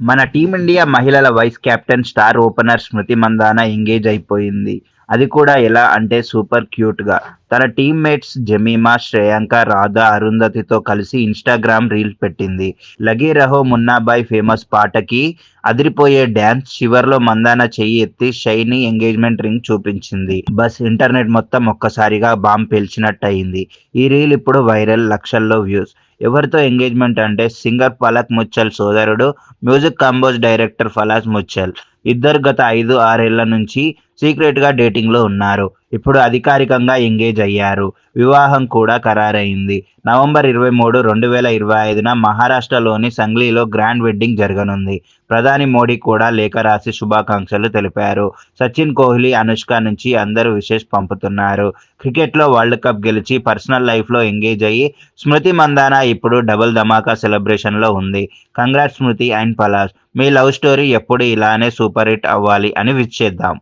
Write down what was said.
మన టీమిండియా మహిళల vice captain star opener Smriti Mandhana engage అయిపోయింది. అది కూడా ఎలా అంటే సూపర్ క్యూట్గా. తన టీమ్మేట్స్ జమీమా శ్రేయాంక రాధా అరుంధతితో కలిసి ఇన్స్టాగ్రామ్ రీల్ పెట్టింది. లగీ రహో మున్నాబాయ్ ఫేమస్ పాటకి అదిరిపోయే డ్యాన్స్ చివర్లో మందాన చెయ్యి ఎత్తి షైనీ ఎంగేజ్మెంట్ రింగ్ చూపించింది. బస్ ఇంటర్నెట్ మొత్తం ఒక్కసారిగా బాంబ్ పేల్చినట్టు అయింది ఈ రీల్ ఇప్పుడు వైరల్ లక్షల్లో వ్యూస్. ఎవరితో ఎంగేజ్మెంట్ అంటే సింగర్ పలక్ ముచ్చల్ సోదరుడు music compose director Palash Muchhal. ఇద్దరు గత ఐదు ఆరేళ్ళ నుంచి సీక్రెట్గా డేటింగ్లో ఉన్నారు. ఇప్పుడు అధికారికంగా ఎంగేజ్ అయ్యారు. వివాహం కూడా ఖరారైంది. నవంబర్ ఇరవై మూడు రెండు వేల ఇరవై ఐదున మహారాష్ట్రలోని సంగ్లీలో గ్రాండ్ వెడ్డింగ్ జరగనుంది. ప్రధాని మోడీ కూడా లేఖ రాసి శుభాకాంక్షలు తెలిపారు. సచిన్ కోహ్లీ అనుష్క నుంచి అందరూ విశేష్ పంపుతున్నారు. క్రికెట్లో వరల్డ్ కప్ గెలిచి పర్సనల్ లైఫ్లో ఎంగేజ్ అయ్యి స్మృతి మందాన ఇప్పుడు డబుల్ ధమాకా సెలబ్రేషన్లో ఉంది. Congrat Smriti and Palash. Me love story ఎప్పుడు ఇలానే సూపర్ హిట్ అవ్వాలి అని విచ్ చేద్దాం.